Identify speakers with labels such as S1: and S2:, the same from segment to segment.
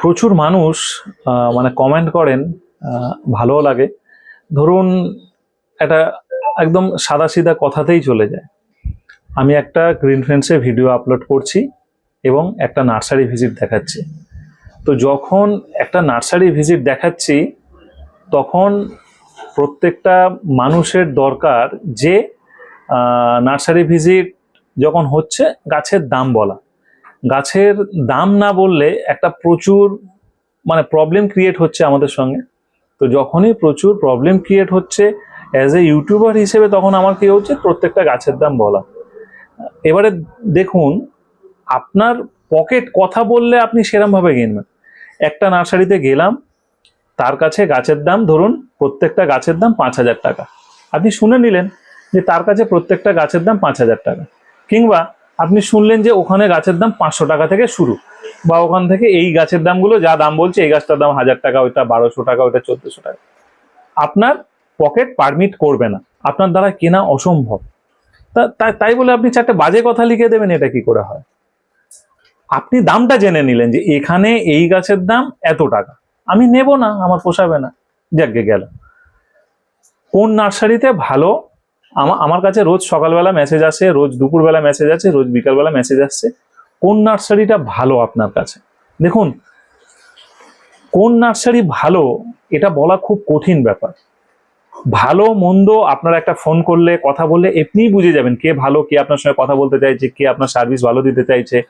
S1: প্রচুর মানুষ মানে কমেন্ট করেন ভালোও লাগে। ধরুন, একটা একদম সাদা সিধা কথাতেই চলে যায়। আমি একটা গ্রিন ফ্রেন্ডসে ভিডিও আপলোড করছি এবং একটা নার্সারি ভিজিট দেখাচ্ছি। তো যখন একটা নার্সারি ভিজিট দেখাচ্ছি, তখন প্রত্যেকটা মানুষের দরকার যে নার্সারি ভিজিট যখন হচ্ছে, গাছের দাম বলা। গাছের দাম না বললে একটা প্রচুর মানে প্রবলেম ক্রিয়েট হচ্ছে আমাদের সঙ্গে। তো যখনই প্রচুর প্রবলেম ক্রিয়েট হচ্ছে অ্যাজ এ ইউটিউবার হিসেবে তখন আমার কী হচ্ছে, প্রত্যেকটা গাছের দাম বলা। এবারে দেখুন, আপনার পকেট কথা বললে আপনি সেরমভাবে কিনবেন একটা নার্সারিতে গেলাম, তার কাছে গাছের দাম ধরুন, প্রত্যেকটা গাছের দাম পাঁচ হাজার টাকা। আপনি শুনে নিলেন যে তার কাছে প্রত্যেকটা গাছের দাম পাঁচ হাজার টাকা। কিংবা আপনি শুনলেন যে ওখানে গাছের দাম পাঁচশো টাকা থেকে শুরু। বা ওখান থেকে এই গাছের দামগুলো যা দাম বলছে, এই গাছটার দাম হাজার টাকা, ওইটা বারোশো টাকা, ওইটা চোদ্দশো টাকা। আপনার পকেট পারমিট করবে না। আপনার দ্বারা কেনা অসম্ভব। তাই- বলে আপনি চারটে বাজে কথা লিখে দেবেন, এটা কি করে হয়? আপনি দামটা জেনে নিলেন যে এখানে এই গাছের দাম এত টাকা। আমি নেব না, আমার পোষাবে না। যাকে গেল। কোন নার্সারিতে ভালো আমার কাছে রোজ সকালবেলা মেসেজ আসে, রোজ দুপুরবেলা মেসেজ আছে রোজ বিকালবেলা মেসেজ আসছে কোন নার্সারিটা ভালো আপনার কাছে? দেখুন, কোন নার্সারি ভালো, এটা বলা খুব কঠিন ব্যাপার। ভালো, মন্দ, আপনার একটা ফোন করলে, কথা বললে এমনিই বুঝে যাবেন কে ভালো, কে আপনার সঙ্গে কথা বলতে চাইছে, কে আপনার সার্ভিস ভালো দিতে চাইছে,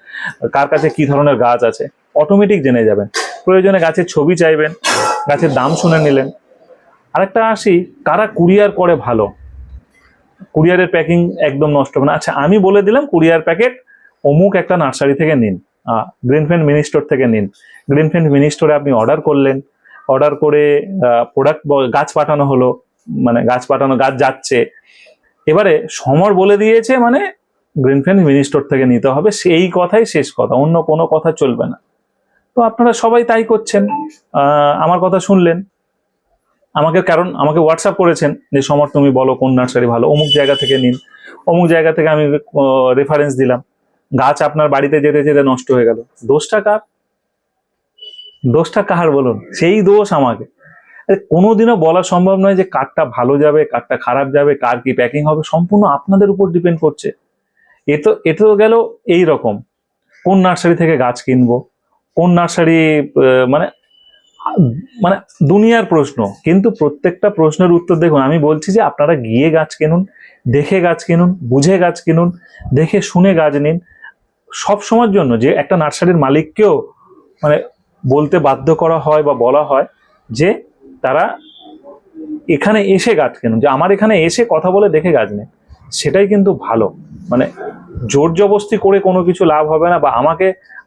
S1: কার কাছে কি ধরনের গাছ আছে। অটোমেটিক জেনে যাবেন। প্রয়োজনে গাছের ছবি চাইবেন, গাছের দাম শুনে নিলেন। আরেকটা আসি, কারা কুরিয়ার করে ভালো? কুরিয়ারের প্যাকিং একদম নষ্ট হবে না। আচ্ছা আমি বলে দিলাম কুরিয়ার প্যাকেট অমুক একটা নার্সারি থেকে নিন গ্রিনফেন্ড মিনি স্টোর থেকে নিন। গ্রিনফেন্ড মিনি স্টোরে আপনি অর্ডার করলেন, অর্ডার করে প্রোডাক্ট গাছ পাঠানো হলো মানে গাছ পাঠানো, গাছ যাচ্ছে। এবারে সমর বলে দিয়েছে মানে গ্রিনফেন্ড মিনি স্টোর থেকে নিতে হবে, সেই কথাই শেষ কথা, অন্য কোনো কথা চলবে না। তো আপনারা সবাই তাই করছেন আমার কথা শুনলেন। আমাকে কারণ আমাকে হোয়াটসঅ্যাপ করেছেন যে, সমর, তুমি বলো কোন নার্সারি ভালো? অমুক জায়গা থেকে নিন। অমুক জায়গা থেকে আমি রেফারেন্স দিলাম। গাছ আপনার বাড়িতে যেতে যেতে নষ্ট হয়ে গেল। দোষটা কার? দোষটা কাহার বলুন? সেই দোষ আমাকে। কোনোদিনও বলা সম্ভব নয় যে কারটা ভালো যাবে, কারটা খারাপ যাবে, কার কি প্যাকিং হবে, সম্পূর্ণ আপনাদের উপর ডিপেন্ড করছে। এ তো এ তো গেল এই রকম। কোন নার্সারি থেকে গাছ কিনবো? কোন নার্সারি মানে মানে দুনিয়ার প্রশ্ন, কিন্তু প্রত্যেকটা প্রশ্নের উত্তর দেখুন, আমি বলছি যে আপনারা গিয়ে গাছ কিনুন, দেখে গাছ কিনুন, বুঝে গাছ কিনুন, দেখে শুনে গাছ নিন। সব সময়ের জন্য যে একটা নার্সারির মালিককেও মানে বলতে বাধ্য করা হয় বা বলা হয় যে তারা এখানে এসে গাছ কিনুন, যে আমার এখানে এসে কথা বলে দেখে গাছ নেন। সেটাই কিন্তু ভালো। মানে জোর জবস্তি করে কোনো কিছু লাভ হবে না বা আমাকে,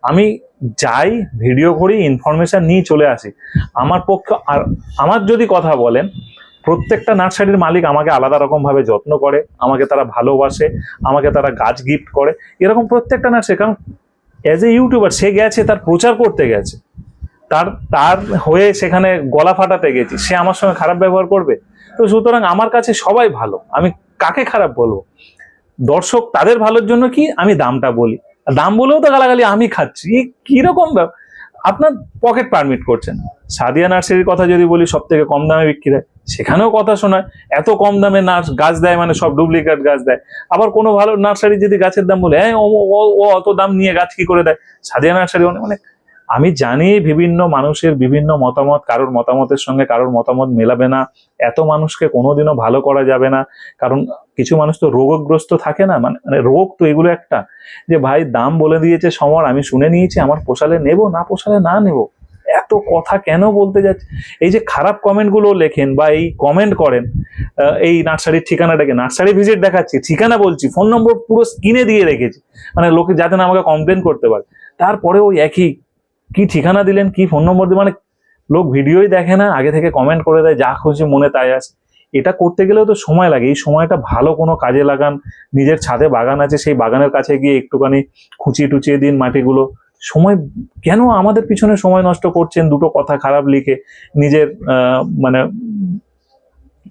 S1: আমি যাই ভিডিও করি ইনফরমেশন নিয়ে চলে আসি। আমার পক্ষে আর আমার যদি কথা বলেন, প্রত্যেকটা নার্সারির মালিক আমাকে আলাদা রকম ভাবে যত্ন করে, আমাকে তারা ভালোবাসে, আমাকে তারা গাছ গিফট করে। এরকম প্রত্যেকটা নার্সারি, কারণ অ্যাজ এ ইউটিউবার সে গেছে, তার প্রচার করতে গেছে। তার তার হয়ে সেখানে গলা ফাটাতে গেছি। সে আমার সঙ্গে খারাপ ব্যবহার করবে? তো সুতরাং আমার কাছে সবাই ভালো। আমি কাকে খারাপ বলব? দর্শক তাদের ভালোর জন্য কি? আমি দামটা বলি। দাম বলেও তো গালাগালি আমি খাচ্ছি। কীরকম আপনার পকেট পারমিট করছেন। সাদিয়া নার্সারির কথা যদি বলি সব থেকে কম দামে বিক্রি হয়। সেখানেও কথা শোনায়, এত কম দামে নার্স গাছ দেয় মানে সব ডুপ্লিকেট গাছ দেয়। আবার কোনো ভালো নার্সারি যদি গাছের দাম বলে হ্যাঁ ও অত দাম নিয়ে গাছ কি করে দেয়? সাদিয়া নার্সারি অনেক অনেক আমি জানি বিভিন্ন মানুষের বিভিন্ন মতামত, কারোর মতামতের সঙ্গে কারোর মতামত মেলাবে না। এত মানুষকে কোনোদিনও ভালো করা যাবে না। কারণ কিছু মানুষ তো রোগগ্রস্ত থাকে না মানে মানে রোগ তো এগুলো একটা। যে ভাই, দাম বলে দিয়েছে সমর, আমি শুনে নিয়েছি, আমার পোষালে নেব না পোষালে না নেব? এত কথা কেন বলতে যাচ্ছে? এই যে খারাপ কমেন্টগুলো লেখেন বা এই কমেন্ট করেন এই নার্সারির ঠিকানাটাকে, নার্সারি ভিজিট দেখাচ্ছি, ঠিকানা বলছি, ফোন নম্বর পুরো স্ক্রিনে দিয়ে রেখেছি। মানে লোকে যাতে না আমাকে কমপ্লেন করতে পারে। তারপরে ওই একই, কি ঠিকানা দিলেন, কি ফোন নম্বর মানে লোক ভিডিওই দেখে না, আগে থেকে কমেন্ট করে দেয়, যা খুশি মনে তাই আসে। এটা করতে গেলেও তো সময় লাগে। এই সময়টা ভালো কোনো কাজে লাগান, নিজের ছাদে বাগান আছে, সেই বাগানের কাছে গিয়ে একটুখানি খুঁচিয়ে টুচিয়ে দিন মাটিগুলো। সময়, কেন আমাদের পিছনে সময় নষ্ট করছেন দুটো কথা খারাপ লিখে? নিজের মানে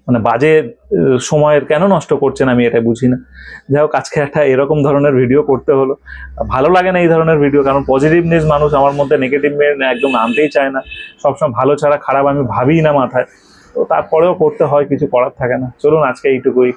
S1: মানে বাজে সময়ের কেন নষ্ট করছেন আমি এটা বুঝি না। যাই হোক, আজকে একটা এরকম ধরনের ভিডিও করতে হলো। ভালো লাগে না এই ধরনের ভিডিও কারণ পজিটিভনেস মানুষ আমার মধ্যে নেগেটিভ একদম আনতেই চায় না। সবসময় ভালো ছাড়া খারাপ আমি ভাবিই না মাথায়। তো তারপরেও করতে হয় কিছু করার থাকে না। চলুন আজকে এইটুকুই।